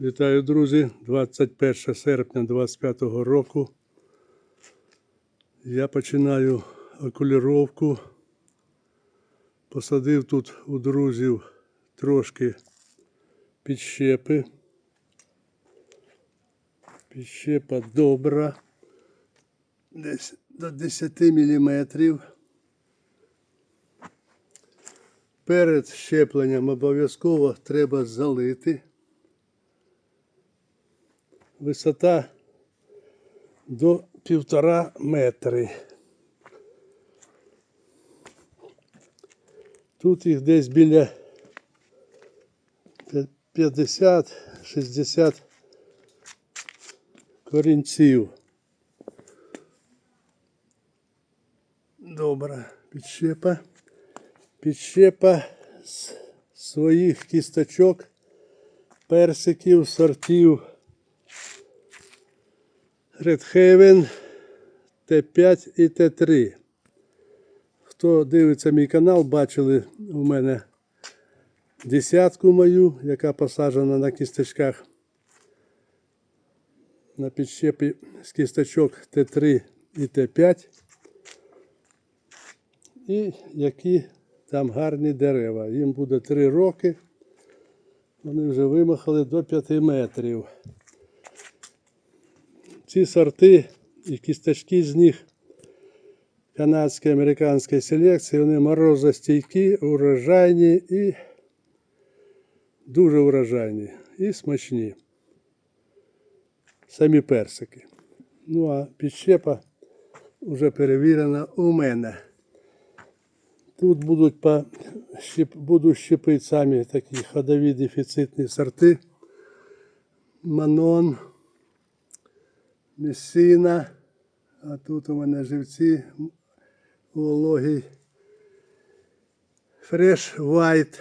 Вітаю, друзі! 21 серпня 25 року. Я починаю окуліровку. Посадив тут у друзів трошки підщепи. Підщепа добра. Десь до 10 мм. Перед щепленням обов'язково треба залити. Висота до півтора метри. Тут їх десь біля 50-60 корінців. Добре, підщепа. Підщепа з своїх кісточок, персиків, сортів. Редхейвен Т5 і Т3. Хто дивиться мій канал, бачили у мене десятку мою, яка посаджена на кісточках. На підщепі з кісточок Т3 і Т5. І які там гарні дерева. Їм буде 3 роки. Вони вже вимахали до 5 метрів. Ці сорти і кісточки з них канадської американської селекції, вони морозостійкі, урожайні і дуже урожайні і смачні. Самі персики. Ну а підщепа вже перевірена у мене. Тут будуть по, щеп, буду щепити самі такі ходові дефіцитні сорти. Манон. Месина, а тут у мене живці вологий. Фреш White,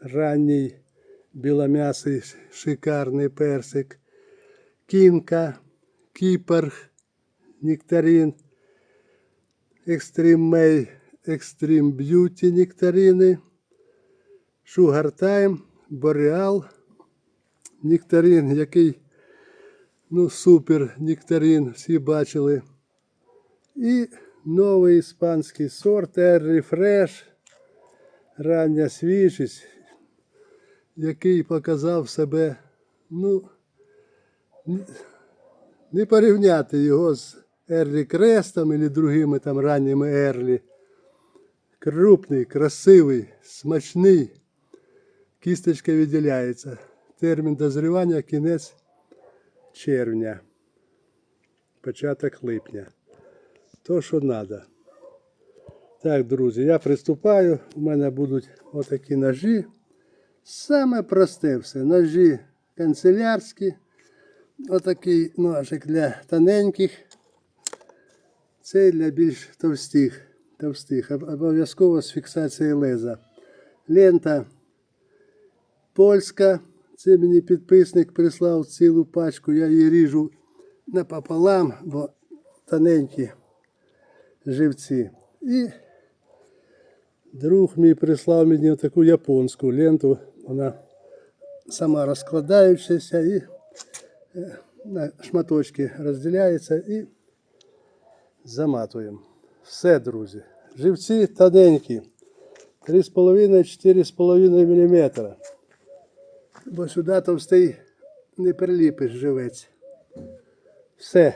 ранній білом'ясий шикарний персик. Кінка, кіпер, нектарин, Extreme May, Extreme Beauty нектарини, Sugar Time, Boreal, нектарин, який Ну, супер, нектарин, всі бачили. І новий іспанський сорт Erry Fresh, рання свіжість, який показав себе, ну, не порівняти його з Ерлі Крестом або другими там ранніми Ерлі. Крупний, красивий, смачний. Кісточка виділяється. Термін дозрівання кінець червня, початок липня. То, що треба. Так, друзі, я приступаю. У мене будуть отакі ножі. Саме просте все. Ножі канцелярські. Отакий ножик для тоненьких. Цей для більш товстих. товстих. Обов'язково з фіксацією леза. Лента польська. Це мені підписник прислав цілу пачку, я її ріжу напополам, бо тоненькі живці. І друг мій прислав мені таку японську ленту. Вона сама розкладаючася і е, на шматочки розділяється і заматуємо. Все, друзі. Живці тоненькі. 3,5-4,5 мм. Бо сюди товстий не приліпиш живець. Все.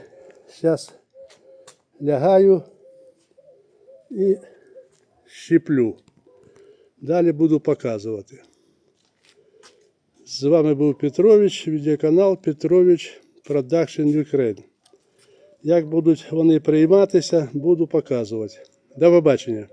Зараз лягаю і щеплю. Далі буду показувати. З вами був Петрович, відеоканал Петрович Production Ukraine. Як будуть вони прийматися, буду показувати. До побачення.